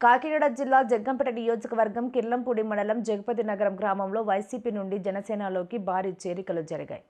కాకినాడ జిల్లా జగ్గంపేట నియోజకవర్గం కిర్లంపూడి మండలం జగపతి నగరం గ్రామంలో వైసీపీ నుండి జనసేనలోకి భారీ చేరికలు జరిగాయి.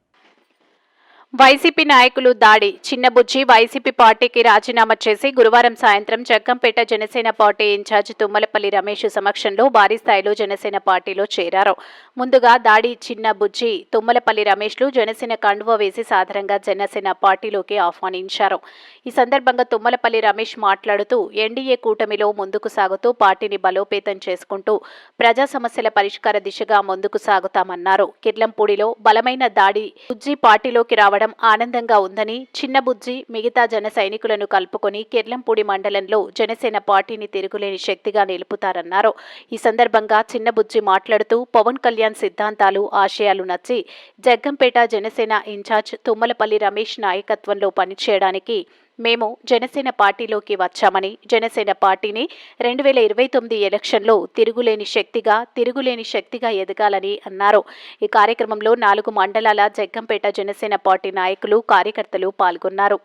వైసీపీ నాయకులు దాడి చిన్నబుజ్జి వైసీపీ పార్టీకి రాజీనామా చేసి గురువారం సాయంత్రం Jaggampeta Janasena party in charge Tummalapalli Ramesh సమక్షంలో భారీ స్థాయిలో జనసేన పార్టీలో చేరారు. ముందుగా దాడి చిన్నబుజ్జి తుమ్మలపల్లి రమేష్లు జనసేన కండువ వేసి సాధారణంగా జనసేన పార్టీలోకి ఆహ్వానించారు. ఈ సందర్భంగా తుమ్మలపల్లి రమేష్ మాట్లాడుతూ ఎన్డీఏ కూటమిలో ముందుకు సాగుతూ పార్టీని బలోపేతం చేసుకుంటూ ప్రజా సమస్యల పరిష్కార దిశగా ముందుకు సాగుతామన్నారు. కిర్లంపూడిలో బలమైన దాడి బుజ్జి పార్టీలోకి రావడం ఆనందంగా ఉందని చిన్నబుజ్జి మిగతా జన సైనికులను కలుపుకొని కిర్లంపూడి మండలంలో జనసేన పార్టీని తిరుగులేని శక్తిగా నిలుపుతారన్నారు. ఈ సందర్భంగా చిన్న బుజ్జి మాట్లాడుతూ పవన్ కళ్యాణ్ సిద్ధాంతాలు ఆశయాలు నచ్చి జగ్గంపేట జనసేన ఇన్ఛార్జ్ తుమ్మలపల్లి రమేష్ నాయకత్వంలో పనిచేయడానికి మేము జనసేన పార్టీలోకి వచ్చామని జనసేన పార్టీని రెండు వేల ఇరవై తొమ్మిది ఎలక్షన్లో తిరుగులేని శక్తిగా తిరుగులేని శక్తిగా ఎదగాలని అన్నారు. ఈ కార్యక్రమంలో నాలుగు మండలాల జగ్గంపేట జనసేన పార్టీ నాయకులు కార్యకర్తలు పాల్గొన్నారు.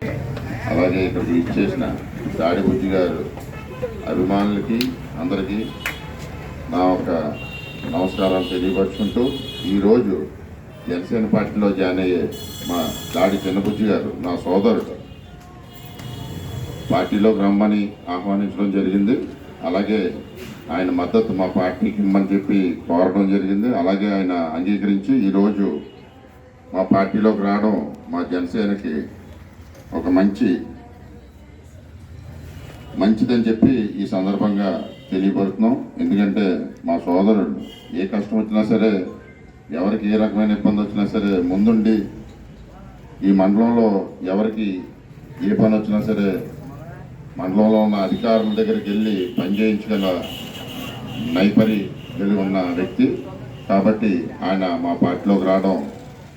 అలాగే గారు అభిమానులకి అందరికీ నా ఒక నమస్కారాలు తెలియపరుచుకుంటూ ఈరోజు జనసేన పార్టీలో జాయిన్ అయ్యే మా దాడి చిన్నబుజ్జి గారు నా సోదరుడు. పార్టీలోకి రమ్మని ఆహ్వానించడం జరిగింది. అలాగే ఆయన మద్దతు మా పార్టీకి ఇమ్మని చెప్పి కోరడం జరిగింది. అలాగే ఆయన అంగీకరించి ఈరోజు మా పార్టీలోకి రావడం మా జనసేనకి ఒక మంచి మంచిదని చెప్పి ఈ సందర్భంగా తెలియపడుతున్నాం ఎందుకంటే మా సోదరుడు ఏ కష్టం వచ్చినా సరే ఎవరికి ఏ రకమైన ఇబ్బంది వచ్చినా సరే ముందుండి ఈ మండలంలో ఎవరికి ఏ పని వచ్చినా సరే మండలంలో ఉన్న అధికారుల దగ్గరికి వెళ్ళి పనిచేయించగల నైపరి కలిగి ఉన్న వ్యక్తి. కాబట్టి ఆయన మా పార్టీలోకి రావడం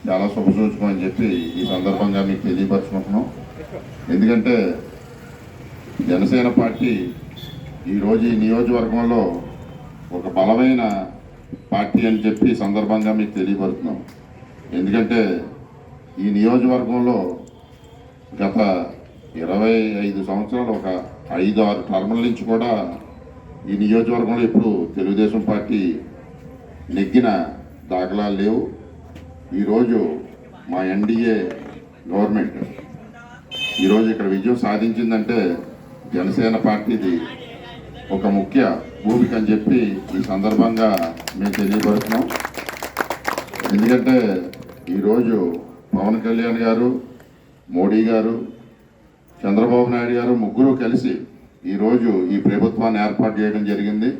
చాలా శుభసూచకం అని చెప్పి ఈ సందర్భంగా మీకు తెలియపరుచుకుంటున్నాం. ఎందుకంటే జనసేన పార్టీ ఈరోజు ఈ నియోజకవర్గంలో ఒక బలమైన పార్టీ అని చెప్పి సందర్భంగా మీకు తెలియపరుస్తున్నాం ఎందుకంటే ఈ నియోజకవర్గంలో గత ఇరవై ఐదు సంవత్సరాలు ఒక ఐదు ఆరు టర్ముల నుంచి కూడా ఈ నియోజకవర్గంలో ఇప్పుడు తెలుగుదేశం పార్టీ నెగ్గిన దాఖలాలు లేవు. ఈరోజు మా ఎన్డీఏ గవర్నమెంట్ ఈరోజు ఇక్కడ విజయం సాధించిందంటే జనసేన పార్టీది ఒక ముఖ్య భూమిక అని చెప్పి ఈ సందర్భంగా మేము తెలియపరుస్తున్నాం. ఎందుకంటే ఈరోజు పవన్ కళ్యాణ్ గారు మోడీ గారు చంద్రబాబు నాయుడు గారు ముగ్గురు కలిసి ఈరోజు ఈ ప్రభుత్వాన్ని ఏర్పాటు చేయడం జరిగింది.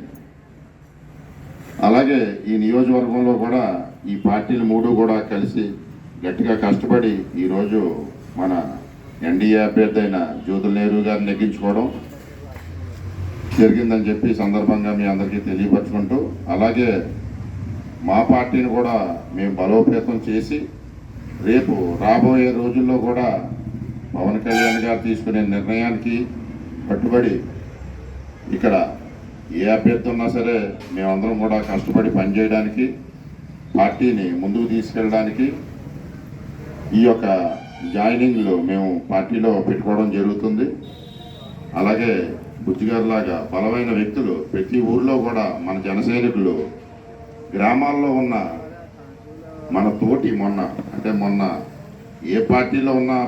అలాగే ఈ నియోజకవర్గంలో కూడా ఈ పార్టీలు మూడు కూడా కలిసి గట్టిగా కష్టపడి ఈరోజు మన ఎన్డీఏ అభ్యర్థి అయిన జ్యోతుల నెహ్రూ గారిని నెగ్గించుకోవడం జరిగిందని చెప్పి సందర్భంగా మీ అందరికీ తెలియపరచుకుంటూ అలాగే మా పార్టీని కూడా మేము బలోపేతం చేసి రేపు రాబోయే రోజుల్లో కూడా పవన్ కళ్యాణ్ గారు తీసుకునే నిర్ణయానికి కట్టుబడి ఇక్కడ ఏ అభ్యర్థి ఉన్నా సరే మేమందరం కూడా కష్టపడి పనిచేయడానికి పార్టీని ముందుకు తీసుకెళ్ళడానికి ఈ యొక్క జాయినింగ్లు మేము పార్టీలో పెట్టుకోవడం జరుగుతుంది. అలాగే బుద్ధిగారులాగా బలమైన వ్యక్తులు ప్రతి ఊర్లో కూడా మన జనసైనికులు గ్రామాల్లో ఉన్న మన తోటి మొన్న అంటే మొన్న ఏ పార్టీలో ఉన్నా